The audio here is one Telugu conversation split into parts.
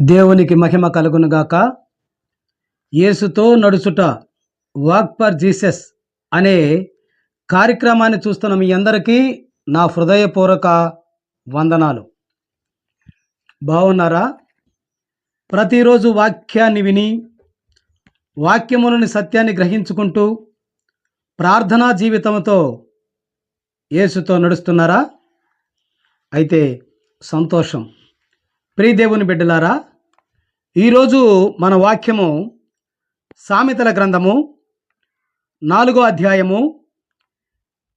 దేవునికి మహిమ కలుగునుగాక. యేసుతో నడుచుట వాక్ ఫర్ జీసస్ అనే కార్యక్రమాన్ని చూస్తున్న మీ అందరికీ నా హృదయపూర్వక వందనాలు. బాగున్నారా ప్రతిరోజు వాక్యాన్ని విని వాక్యములని సత్యాన్ని గ్రహించుకుంటూ ప్రార్థనా జీవితంతో యేసుతో నడుస్తున్నారా? అయితే సంతోషం. ప్రియదేవుని బిడ్డలారా ఈరోజు మన వాక్యము సామెతల గ్రంథము నాలుగో అధ్యాయము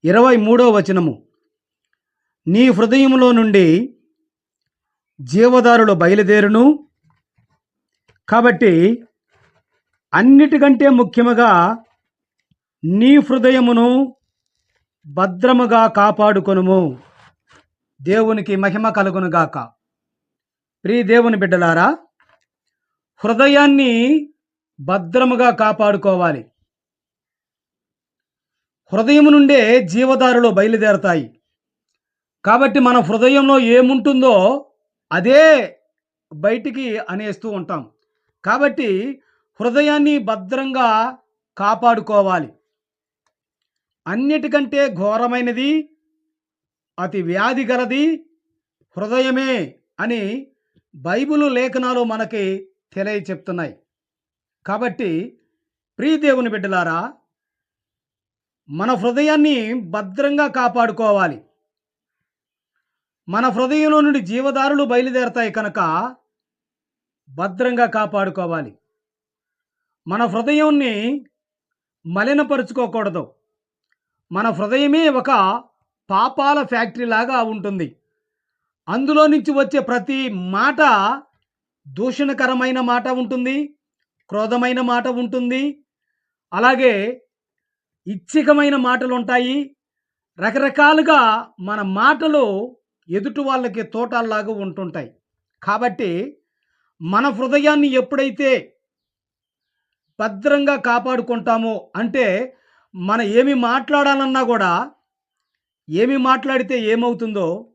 ఇరవై మూడో వచనము. నీ హృదయంలో నుండి జీవదారులు బయలుదేరును. కాబట్టి అన్నిటికంటే ముఖ్యముగా నీ హృదయమును భద్రముగా కాపాడుకొనుము. దేవునికి మహిమ కలుగునుగాక. ప్రియ దేవుని బిడ్డలారా హృదయాన్ని భద్రముగా కాపాడుకోవాలి. హృదయం నుండే జీవదారులు బయలుదేరతాయి. కాబట్టి మన హృదయంలో ఏముంటుందో అదే బయటికి అనేస్తూ ఉంటాం. కాబట్టి హృదయాన్ని భద్రంగా కాపాడుకోవాలి. అన్నిటికంటే ఘోరమైనది అతి వ్యాధి గలది హృదయమే అని బైబిలు లేఖనాలు మనకి తెలియ చెప్తున్నాయి కాబట్టి ప్రియదేవుని బిడ్డలారా మన హృదయాన్ని భద్రంగా కాపాడుకోవాలి. మన హృదయంలో నుండి జీవదారులు బయలుదేరతాయి కనుక భద్రంగా కాపాడుకోవాలి. మన హృదయాన్ని మలినపరుచుకోకూడదు. మన హృదయమే ఒక పాపాల ఫ్యాక్టరీ లాగా ఉంటుంది. అందులో నుంచి వచ్చే ప్రతి మాట దూషణకరమైన మాట ఉంటుంది క్రోధమైన మాట ఉంటుంది. అలాగే ఇచ్చికమైన మాటలు ఉంటాయి. రకరకాలుగా మన మాటలు ఎదుటి వాళ్ళకి తోటల్లాగా ఉంటుంటాయి. కాబట్టి మన హృదయాన్ని ఎప్పుడైతే భద్రంగా కాపాడుకుంటామో అంటే మన ఏమి మాట్లాడాలన్నా కూడా ఏమి మాట్లాడితే ఏమవుతుందో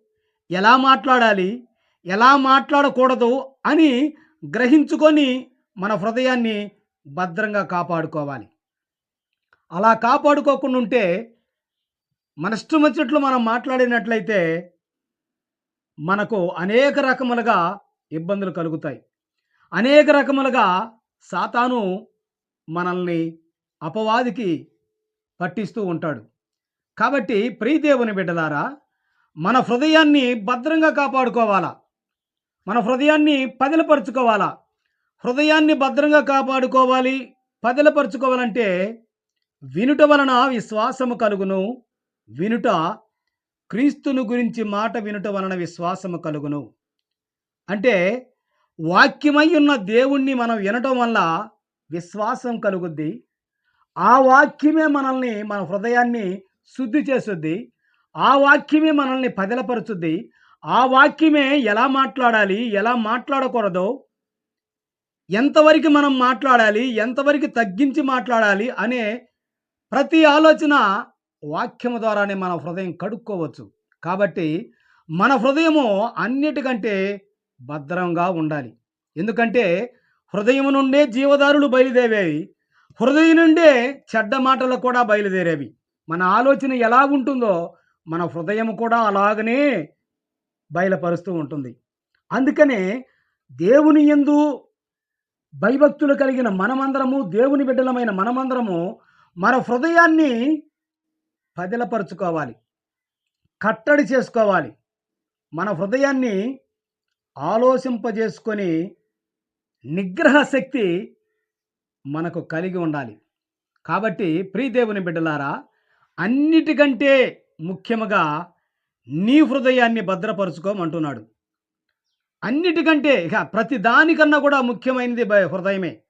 ఎలా మాట్లాడాలి ఎలా మాట్లాడకూడదు అని గ్రహించుకొని మన హృదయాన్ని భద్రంగా కాపాడుకోవాలి. అలా కాపాడుకోకుండా ఉంటే మన ఇష్టం వచ్చినట్లు మనం మాట్లాడినట్లయితే మనకు అనేక రకములుగా ఇబ్బందులు కలుగుతాయి. అనేక రకములుగా సాతాను మనల్ని అపవాదికి పట్టిస్తూ ఉంటాడు. కాబట్టి ప్రియదేవుని బిడ్డలారా మన హృదయాన్ని భద్రంగా కాపాడుకోవాలా? మన హృదయాన్ని పదిలపరుచుకోవాలా? హృదయాన్ని భద్రంగా కాపాడుకోవాలి పదిలపరుచుకోవాలంటే వినుట వలన విశ్వాసము కలుగును. వినుట క్రీస్తును గురించి మాట వినుట వలన విశ్వాసము కలుగును. అంటే వాక్యమై ఉన్న దేవుణ్ణి మనం వినటం వల్ల విశ్వాసం కలుగుద్ది. ఆ వాక్యమే మనల్ని మన హృదయాన్ని శుద్ధి చేస్తుంది ఆ వాక్యమే మనల్ని పదిలపరుచుద్ది. ఆ వాక్యమే ఎలా మాట్లాడాలి ఎలా మాట్లాడకూడదో ఎంతవరకు మనం మాట్లాడాలి ఎంతవరకు తగ్గించి మాట్లాడాలి అనే ప్రతి ఆలోచన వాక్యము ద్వారానే మన హృదయం కడుక్కోవచ్చు. కాబట్టి మన హృదయము అన్నిటికంటే భద్రంగా ఉండాలి. ఎందుకంటే హృదయం నుండే జీవదారులు బయలుదేరేవి హృదయం నుండే చెడ్డ మాటలు కూడా బయలుదేరేవి. మన ఆలోచన ఎలా ఉంటుందో మన హృదయం కూడా అలాగనే బయలుపరుస్తూ ఉంటుంది. అందుకనే దేవుని ఎందు భయభక్తులు కలిగిన మనమందరము దేవుని బిడ్డలమైన మనమందరము మన హృదయాన్ని పదిలపరుచుకోవాలి. కట్టడి చేసుకోవాలి. మన హృదయాన్ని ఆలోచింపజేసుకొని నిగ్రహ శక్తి మనకు కలిగి ఉండాలి. కాబట్టి ప్రియదేవుని బిడ్డలారా అన్నిటికంటే ముఖ్యముగా నీ హృదయాన్ని భద్రపరుచుకోమంటున్నాడు. అన్నిటికంటే ఇక ప్రతి దానికన్నా కూడా ముఖ్యమైనది హృదయమే.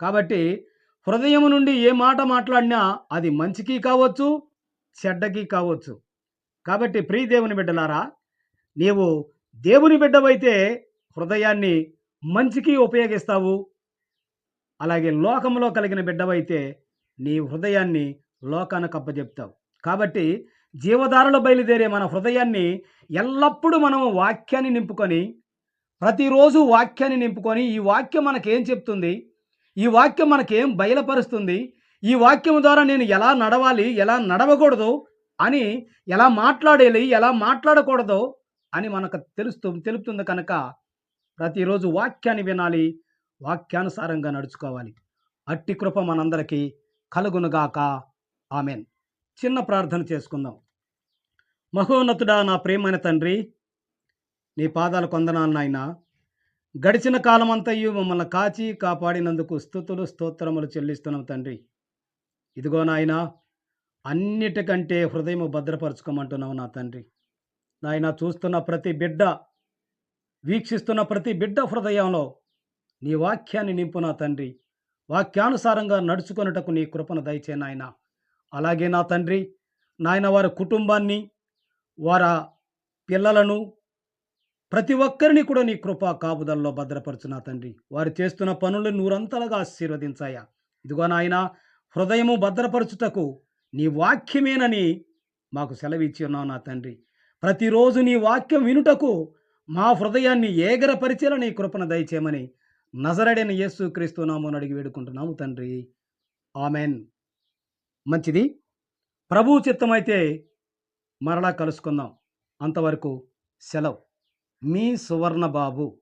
కాబట్టి హృదయం నుండి ఏ మాట మాట్లాడినా అది మంచికి కావచ్చు చెడ్డకి కావచ్చు. కాబట్టి ప్రియ దేవుని బిడ్డలారా నీవు దేవుని బిడ్డవైతే హృదయాన్ని మంచికి ఉపయోగిస్తావు. అలాగే లోకంలో కలిగిన బిడ్డవైతే నీ హృదయాన్ని లోకానికి అప్పచెప్తావు కాబట్టి జీవధారలు బయలుదేరే మన హృదయాన్ని ఎల్లప్పుడూ మనము వాక్యాన్ని నింపుకొని ప్రతిరోజు వాక్యాన్ని నింపుకొని ఈ వాక్యం మనకేం చెప్తుంది? ఈ వాక్యం మనకేం బయలుపరుస్తుంది? ఈ వాక్యం ద్వారా నేను ఎలా నడవాలి? ఎలా నడవకూడదు? అని ఎలా మాట్లాడాలి? ఎలా మాట్లాడకూడదు? అని మనకు తెలుస్తూ తెలుపుతుంది కనుక ప్రతిరోజు వాక్యాన్ని వినాలి. వాక్యానుసారంగా నడుచుకోవాలి. అట్టి కృప మనందరికీ కలుగునుగాక. ఆమెన్. చిన్న ప్రార్థన చేసుకుందాం. మహోన్నతుడా నా ప్రేమైన తండ్రి నీ పాదాలు కొందనాలు నాయన. గడిచిన కాలమంతయు మమ్మల్ని కాచి కాపాడినందుకు స్థుతులు స్తోత్రములు చెల్లిస్తున్నాం తండ్రి. ఇదిగో నాయన అన్నిటికంటే హృదయం భద్రపరచుకోమంటున్నావు నా తండ్రి. నాయన చూస్తున్న ప్రతి బిడ్డ వీక్షిస్తున్న ప్రతి బిడ్డ హృదయంలో నీ వాక్యాన్ని నింపు నా తండ్రి. వాక్యానుసారంగా నడుచుకొనుటకు నీ కృపను దయచే నాయన. అలాగే నా తండ్రి నాయన వారి కుటుంబాన్ని వారి పిల్లలను ప్రతి ఒక్కరిని కూడా నీ కృపా కాపుదల్లో భద్రపరచు నా తండ్రి. వారు చేస్తున్న పనులు నూరంతలుగా ఆశీర్వదించాయా. ఇదిగో నాయన హృదయము భద్రపరచుటకు నీ వాక్యమేనని మాకు సెలవిచ్చి ఉన్నావు నా తండ్రి. ప్రతిరోజు నీ వాక్యం వినుటకు మా హృదయాన్ని ఏగరపరిచేలా నీ కృపను దయచేయమని నజరడైన యేసు క్రీస్తు నామని అడిగి వేడుకుంటున్నాము తండ్రి. ఆమెన్. మంచిది. ప్రభు చిత్తమైతే మరలా కలుసుకుందాం. అంతవరకు సెలవు. మీ సువర్ణ బాబు